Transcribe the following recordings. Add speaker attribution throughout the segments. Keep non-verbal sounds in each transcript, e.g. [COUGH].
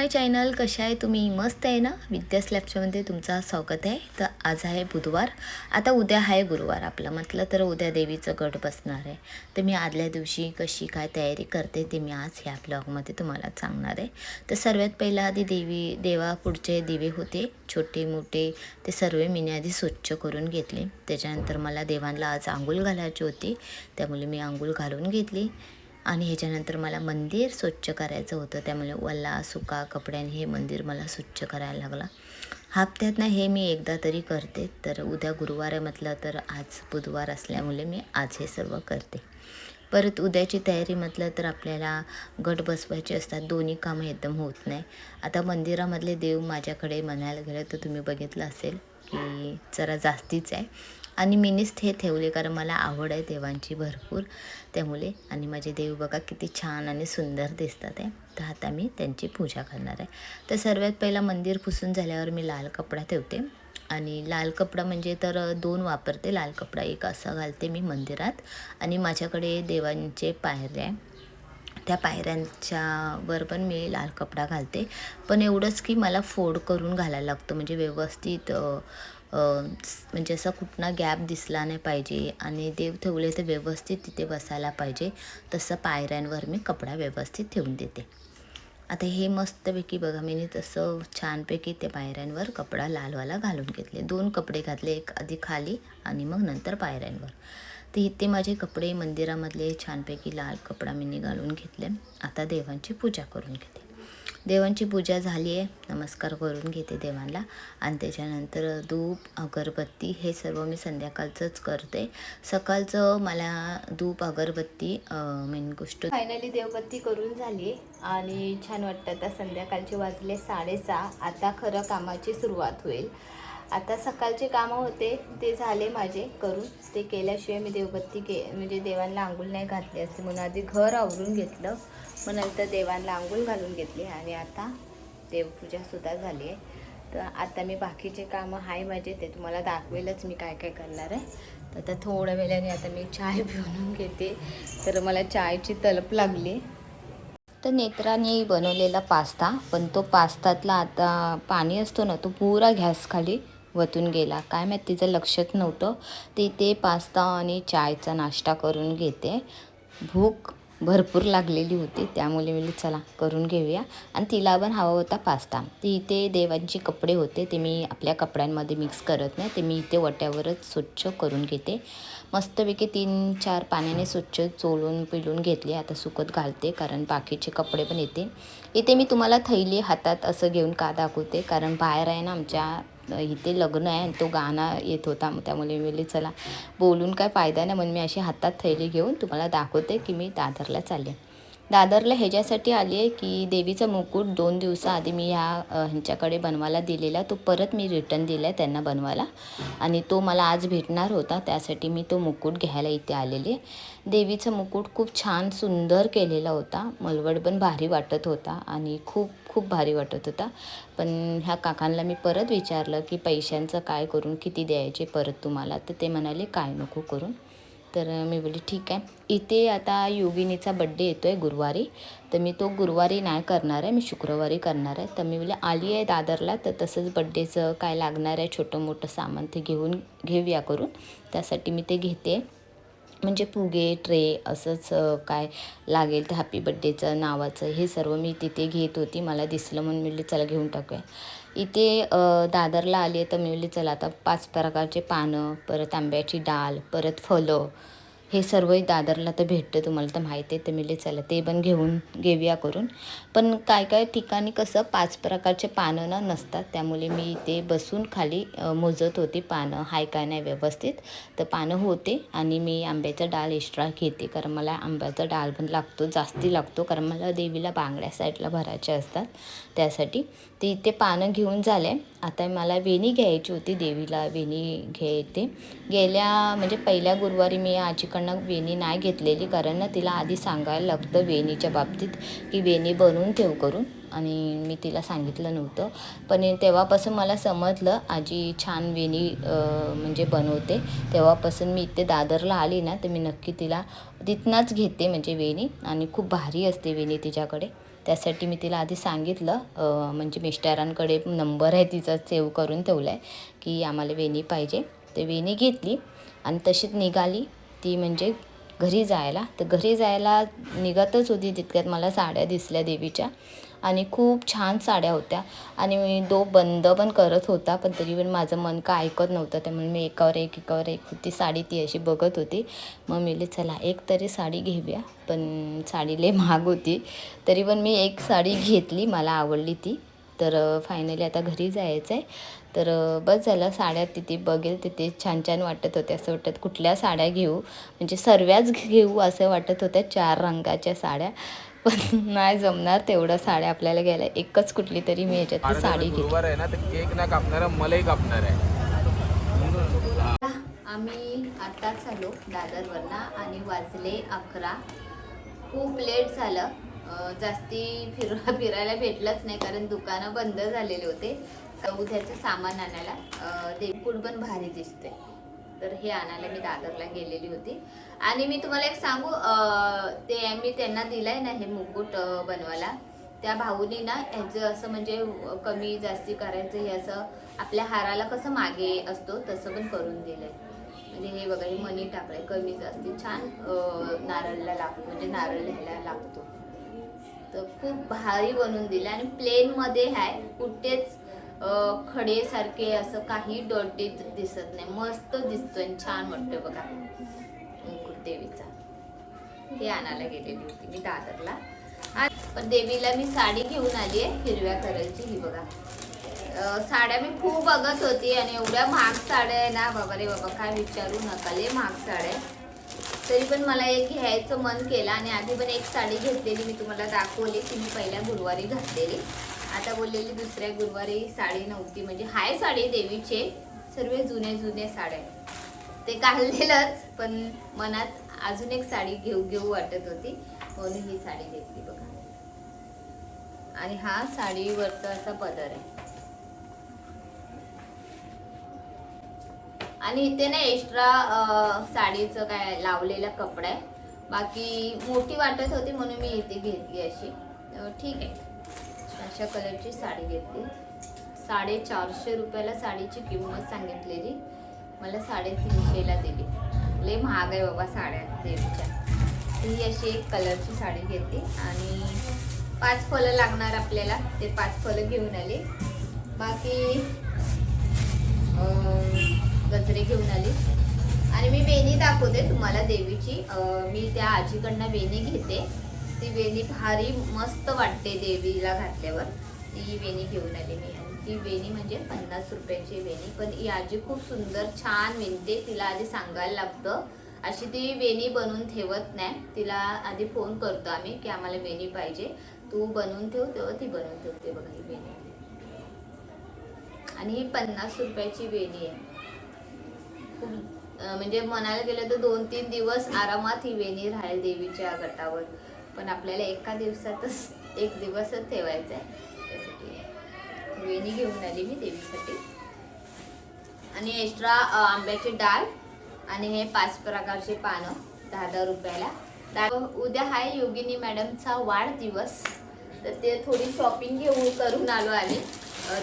Speaker 1: माय channel कशा आहे तुम्ही? मस्त आहे ना? विद्या स्लॅबच्यामध्ये तुमचं स्वागत आहे. तर आज आहे बुधवार. आता उद्या आहे गुरुवार आपलं. म्हटलं तर उद्या देवीचं गट बसणार आहे. तर मी आदल्या दिवशी कशी काय तयारी करते ते मी आज ह्या ब्लॉगमध्ये तुम्हाला सांगणार आहे. तर सर्वात पहिला आधी देवी देवा पुढचे दिवे होते. छोटे मोठे ते सर्व मी आधी स्वच्छ करून घेतले. त्याच्यानंतर मला देवांना आज आंघोळ घालायची होती. त्यामुळे मी आंघोळ घालून घेतली. आणि ह्याच्यानंतर मला मंदिर स्वच्छ करायचं होतं. त्यामुळे वल्ला सुका कपड्याने हे मंदिर मला स्वच्छ करायला लागला. हप्त्यातनं हे मी एकदा तरी करते. तर उद्या गुरुवार आहे म्हटलं तर आज बुधवार असल्यामुळे मी आज हे सर्व करते. परत उद्याची तयारी म्हटलं तर आपल्याला गट बसवायचे असतात. दोन्ही कामं एकदम होत नाही. आता मंदिरामधले देव माझ्याकडे म्हणायला गेलं तर तुम्ही बघितलं असेल की जरा जास्तीच आहे. आणि मीनीच हे ठेवले कारण मला आवड आहे देवांची भरपूर. त्यामुळे आणि माझे देव बघा किती छान आणि सुंदर दिसतात आहे. तर आता मी त्यांची पूजा करणार आहे. तर सर्वात पहिला मंदिर पुसून झाल्यावर मी लाल कपडा ठेवते. आणि लाल कपडा म्हणजे तर दोन वापरते. लाल कपडा एक असा घालते मी मंदिरात. आणि माझ्याकडे देवांचे पायऱ्या आहे. त्या पायऱ्यांच्या वर पण मी लाल कपडा घालते. पण एवढंच की मला फोड करून घालायला लागतो. म्हणजे व्यवस्थित म्हणजे असा कुठला गॅप दिसला नाही पाहिजे आणि देव ठेवले तर व्यवस्थित तिथे बसायला पाहिजे. तसं पायऱ्यांवर मी कपडा व्यवस्थित ठेवून देते. आता हे मस्तपैकी बघा मी तसं छानपैकी त्या पायऱ्यांवर कपडा लालवाला घालून घेतले. दोन कपडे घातले एक आधी खाली आणि मग नंतर पायऱ्यांवर. तर इथे माझे कपडे मंदिरामधले छानपैकी लाल कपडा मी घालून घेतले. आता देवांची पूजा करून घेते. देवांची पूजा झाली आहे. नमस्कार करून घेते देवांना. आणि त्याच्यानंतर धूप अगरबत्ती हे सर्व मी संध्याकाळचंच करते. सकाळचं मला धूप अगरबत्ती मेन गोष्ट फायनली देवबत्ती करून झाली आणि छान वाटतं आता संध्याकाळचे वाजले साडेसहा. आता खरं कामाची सुरुवात होईल. आता सकाळचे कामं होते ते झाले माझे करून. ते केल्याशिवाय मी देवबत्ती के म्हणजे देवांना आंघोळ नाही घातली असते. म्हणून आधी घर आवरून घेतलं. मग नंतर देवांना आंघोळ घालून घेतली आणि आता देवपूजासुद्धा झाली आहे. तर आता मी बाकीचे कामं आहे माझे ते तुम्हाला दाखवेलच मी काय काय करणार आहे. तर आता थोड्या वेळाने आता मी चाय [LAUGHS] बनवून घेते. तर मला चायची तलप लागली. तर नेत्राने बनवलेला पास्ता पण तो पास्तातला आता पाणी असतो ना तो पुरा गॅस खाली वतून गेला. काय माहीत तिचं लक्षात नव्हतं. ते ते पास्ता आणि चायचा नाश्ता करून घेते. भूक भरपूर लागलेली होती त्यामुळे मी चला करून घेऊया. आणि तिला पण हवा होता पास्ता. ती इथे देवांचे कपडे होते ते मी आपल्या कपड्यांमध्ये मिक्स करत नाही. ते मी इथे वट्यावरच स्वच्छ करून घेते. मस्तपैकी तीन चार पाण्याने स्वच्छ चोळून पिळून घेतले. आता सुकत घालते कारण बाकीचे कपडे पण येते इथे मी तुम्हाला थैली हातात असं घेऊन का दाखवते? कारण बाहेर आहे ना आमच्या इथे लग्न आहे आणि तो गाणं येत होता. त्यामुळे मी चला बोलून काय फायदा नाही. म्हणून मी अशी हातात थैली घेऊन तुम्हाला दाखवते की मी दादरला चालले. दादरला ह्याच्यासाठी आली आहे की देवीचा मुकुट दोन दिवसाआधी मी ह्या ह्यांच्याकडे बनवायला दिलेला. तो परत मी रिटर्न दिला आहे त्यांना बनवायला. आणि तो मला आज भेटणार होता त्यासाठी मी तो मुकुट घ्यायला इथे आलेले देवीचा मुकुट खूप छान सुंदर केलेला होता. मलवड पण भारी वाटत होता आणि खूप खूप भारी वाटत होता. पण ह्या काकांना मी परत विचारलं की पैशांचं काय करून किती द्यायचे परत तुम्हाला? तर ते म्हणाले काय नको करून तर मी बोलली ठीक आहे. इथे आता योगिनीचा बड्डे येतो आहे गुरुवारी. तर मी तो गुरुवारी नाही करणार आहे मी शुक्रवारी करणार आहे. तर मी बोलले आली आहे दादरला तर तसंच बड्डेचं काय लागणार आहे? छोटं मोठं सामान ते घेऊन घेऊया करून. त्यासाठी मी ते घेते. म्हणजे फुगे ट्रे असंच काय लागेल तर हॅपी बड्डेचं नावाचं हे सर्व मी तिथे घेत होती. मला दिसलं म्हणून मी चला घेऊन टाकूया. इथे दादरला आली तर मी म्हणले चला आता पाच प्रकारचे पानं परत आंब्याची डाळ परत फलं हे सर्व दादरला तर भेटतं तुम्हाला तर माहिती आहे तर मी चला ते पण घेऊन घेऊया करून. पण काय काय ठिकाणी कसं पाच प्रकारचे पानं ना नसतात त्यामुळे मी ते बसून खाली मोजत होती पानं हाय काय नाही व्यवस्थित. तर पानं होते आणि मी आंब्याचा डाळ एक्स्ट्रा घेते कारण मला आंब्याचा डाळ पण लागतो जास्ती लागतो कारण मला देवीला बांगड्या साईडला भरायच्या असतात त्यासाठी. ते इथे पानं घेऊन झाले. आता मला वेणी घ्यायची होती देवीला वेणी घ्यायते गेल्या म्हणजे पहिल्या गुरुवारी मी आजीकडे तिच्याकडनं वेणी नाही घेतलेली. कारण ना तिला आधी सांगायला लागतं वेणीच्या बाबतीत की वेणी बनवून ठेव करून. आणि मी तिला सांगितलं नव्हतं. पण तेव्हापासून मला समजलं आजी छान वेणी म्हणजे बनवते. तेव्हापासून मी इथे दादरला आली ना तर मी नक्की तिला तिथनंच घेते म्हणजे वेणी. आणि खूप भारी असते वेणी तिच्याकडे. त्यासाठी मी तिला आधी सांगितलं म्हणजे मिस्टरांकडे नंबर आहे तिचा सेव्ह करून ठेवला आहे की आम्हाला वेणी पाहिजे. ते वेणी घेतली आणि तशीच निघाली. ती म्हणजे घरी जायला. तर घरी जायला निघतच होती तितक्यात मला साड्या दिसल्या देवीच्या. आणि खूप छान साड्या होत्या. आणि मी दो बंद पण करत होता पण तरी पण माझं मन काय ऐकत नव्हतं. त्यामुळे मी एकावर एक एकावर एक होती साडी ती अशी बघत होती. मग मी चला एक तरी साडी घेऊया. पण साडी लय महाग होती. तरी पण मी एक साडी घेतली मला आवडली ती. तर फायनली आता घरी जायचं आहे तर बस झालं. साड्या तिथे बघेल तिथे छान छान वाटत होत्या. असं वाटत कुठल्या साड्या घेऊ? म्हणजे सर्व्याच घेऊ असं वाटत होत्या. चार रंगाच्या साड्या. पण नाही जमणार तेवढं साड्या आपल्याला घ्यायला. एकच कुठली तरी मी याच्यातली
Speaker 2: आणि
Speaker 1: साडी घेतली
Speaker 2: गुरुवार आहे ना तर केक ना कापणार मलाही कापणार आहे.
Speaker 1: आम्ही आत्ताच आलो दादरवरनं आणि वाजले अकरा. खूप लेट झालं. जास्ती फिर [LAUGHS] फिरायला भेटलंच नाही कारण दुकानं बंद झालेले होते. उद्याचं सामान आणायला अं, पण भारी दिसते तर हे आणायला मी दादरला गेलेली होती. आणि मी तुम्हाला एक सांगू ते मी त्यांना दिलंय ना हे मुकुट बनवायला. त्या भाऊनी ना ह्याचं असं म्हणजे कमी जास्ती करायचं हे असं आपल्या हाराला कसं मागे असतो तसं पण करून दिलंय. म्हणजे हे बघा हे मनी टाकलंय कमी जास्ती. छान नारळला लागतो म्हणजे नारळ लिहायला लागतो. तर खूप भारी बनवून दिलं आणि प्लेनमध्ये आहे कुठेच खडेसारखे असं काही डोटे दिसत नाही. मस्त दिसतोय छान वाटतोय बघा. मुकुट देवीचा हे आणायला गेलेली होती मी दादरला. पण देवीला मी साडी घेऊन आली आहे हिरव्या कलरची ही बघा. साड्या मी खूप बघत होती आणि एवढ्या महाग साड्या आहे ना बाबा रे बाबा काय विचारू नका ले महाग साड्या तरी पण मला एक घ्यायचं मन केलं आणि आधी पण एक साडी घेतलेली मी तुम्हाला दाखवली ती मी पहिल्या गुरुवारी घातलेली. आता बोललेली दुसऱ्या गुरुवारी साडी नव्हती म्हणजे हाय साडी देवीचे सर्व जुने जुने साड्या आहेत. ते काढलेलंच पण मनात अजून एक साडी घेऊ घेऊ वाटत होती म्हणून ही साडी घेतली बघा. आणि हा साडीवरचा असा पदर आहे. आणि इथे ना एक्स्ट्रा साडीचं काय लावलेला कपडा आहे. बाकी मोठी वाटत होती म्हणून मी इथे घेतली अशी. ठीक आहे. अशा कलरची साडी घेतली. साडेचारशे रुपयाला साडीची किंमत सांगितलेली. मला साडेतीनशेला दिली. लय महाग आहे बाबा साड्या देवीच्या. ही अशी एक कलरची साडी घेतली आणि पाच फळं लागणार आपल्याला. ते पाच फळं घेऊन आली. बाकी गजरे घेऊन आली. आणि मी वेणी दाखवते तुम्हाला देवीची. मी त्या आजीकडनं वेणी घेते. ती वेणी भारी मस्त वाटते देवीला घातल्यावर. ती वेणी घेऊन आली मी. आणि ती वेणी म्हणजे पन्नास रुपयाची वेणी. पण ही आजी खूप सुंदर छान विणते. तिला आधी सांगायला लागतं. अशी ती वेणी बनवून ठेवत नाही. तिला आधी फोन करतो आम्ही की आम्हाला वेणी पाहिजे. तू बनवून ठेव तेव्हा ती बनवून ठेवते बघा ही वेणी. आणि ही पन्नास रुपयाची वेणी आहे. खूप म्हणजे म्हणायला गेलं तर दोन तीन दिवस आरामात ही वेणी राहील देवीच्या गटावर. पण आपल्याला एका दिवसातच एक दिवसच ठेवायचा आहे. त्यासाठी वेणी घेऊन आली मी देवीसाठी. आणि एक्स्ट्रा आंब्याची डाळ आणि हे पाच प्रकारचे पानं दहा दहा रुपयाला. उद्या आहे योगिनी मॅडमचा वाढदिवस. तर ते थोडी शॉपिंग घेऊन करून आलो आम्ही.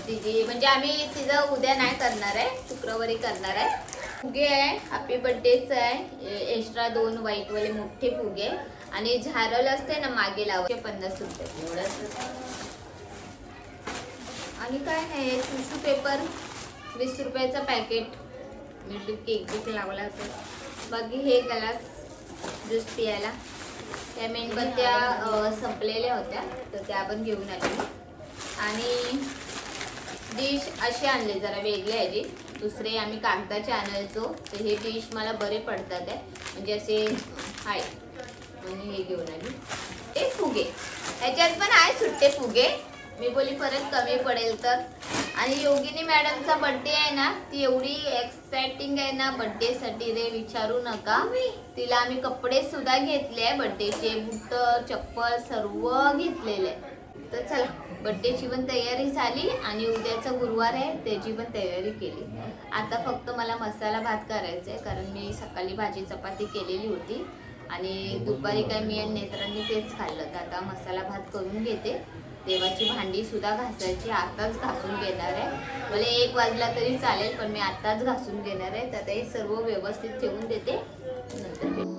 Speaker 1: तिची म्हणजे आम्ही तिचं उद्या नाही करणार आहे शुक्रवारी करणार आहे. फुगे आहे हॅपी बड्डेच आहे. एक्स्ट्रा दोन व्हाईटवाले मोठे फुगे. आणि झारल असते ना मागे लावते पन्नास रुपये. एवढंच आणि काय नाही टिश्यू पेपर वीस रुपयाचं पॅकेट मी केक बिक लावला होता. बाकी हे ग्लास ज्यूस पियाला त्या मेणबत्त्या संपलेल्या होत्या तर त्या पण घेऊन आली आणि डिश असे आणले जरा वेगळी आहे जी. दुसरे आम्ही कागदाचे आणायचो. तर हे डिश मला बरे पडतात आहे. म्हणजे असे आहे आणि हे घेऊन आली. ते फुगे. ह्याच्यात पण आहे सुट्टे फुगे. मी बोली परत कमी पडेल तर. आणि योगिनी मॅडमचा बर्थडे आहे ना ती एवढी एक्साइटिंग आहे ना birthday साठी रे विचारू नका. तिला आम्ही कपडे सुद्धा घेतले आहे बर्थडेचे बुट चप्पल सर्व घेतलेले. तर चला बर्थडेची पण तयारी झाली आणि उद्याचा गुरुवार आहे त्याची पण तयारी केली. आता फक्त मला मसाला भात करायचा आहे कारण मी सकाळी भाजी चपाती केलेली होती. आणि दुपारी काय मी आणि नेत्रांनी तेच खाल्लं. तर आता मसाला भात करून घेते. देवाची भांडी सुद्धा घासायची. आताच घासून घेणार आहे. मला एक वाजला तरी चालेल पण मी आताच घासून घेणार आहे. तर ते सर्व व्यवस्थित ठेवून देते. नंतर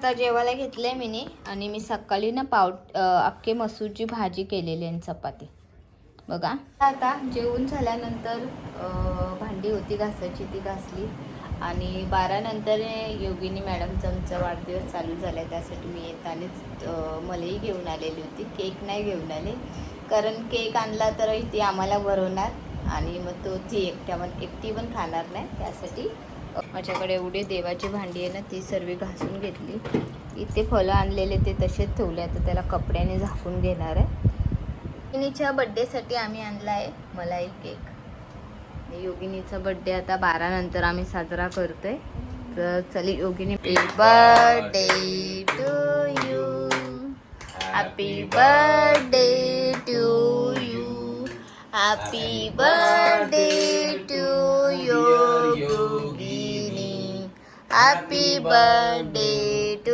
Speaker 1: आता जेवायला घेतलंय मीनी आणि मी सकाळी ना पाव अख्खे मसूरची भाजी केलेली आहे चपाती. बघा. आता जेवून झाल्यानंतर भांडी होती घासायची ती घासली. आणि बारानंतर योगिनी मॅडमचा आमचा वाढदिवस चालू झाला त्यासाठी मी येतानेच मलाही घेऊन आलेली होती. केक नाही घेऊन आले. कारण केक आणला तर ती आम्हाला भरवणार आणि मग तो ती एकट्या पण एकटी पण खाणार नाही त्यासाठी माझ्याकडे एवढी देवाची भांडी आहे ना ती सर्व घासून घेतली. इथे फळं आणलेले ते तसेच ठेवले. आता त्याला कपड्याने झाकून घेणार आहे. योगिनीच्या बड्डेसाठी आम्ही आणला आहे मलाई केक योगिनीचा बड्डे आता बारा नंतर आम्ही साजरा करतोय. तर चली Yogini birthday to you happy birthday to you happy birthday happy birthday to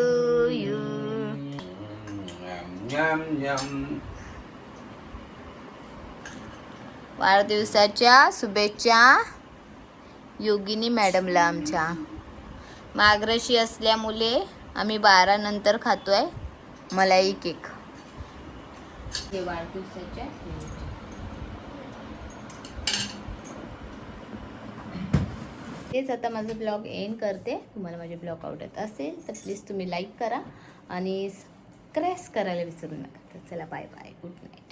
Speaker 1: you वाढदिवसाच्या शुभेच्छा योगिनी मॅडमला आमच्या. माग्रशी असल्यामुळे आम्ही बारा नंतर खातोय मलाई केक. हे वाढदिवसाच्या तेच आता माझं ब्लॉग एंड करते. तुम्हाला माझे ब्लॉग आवडत असेल तर प्लीज तुम्ही लाईक करा आणि क्रॅश करायला विसरू नका. तर चला बाय बाय गुड नाईट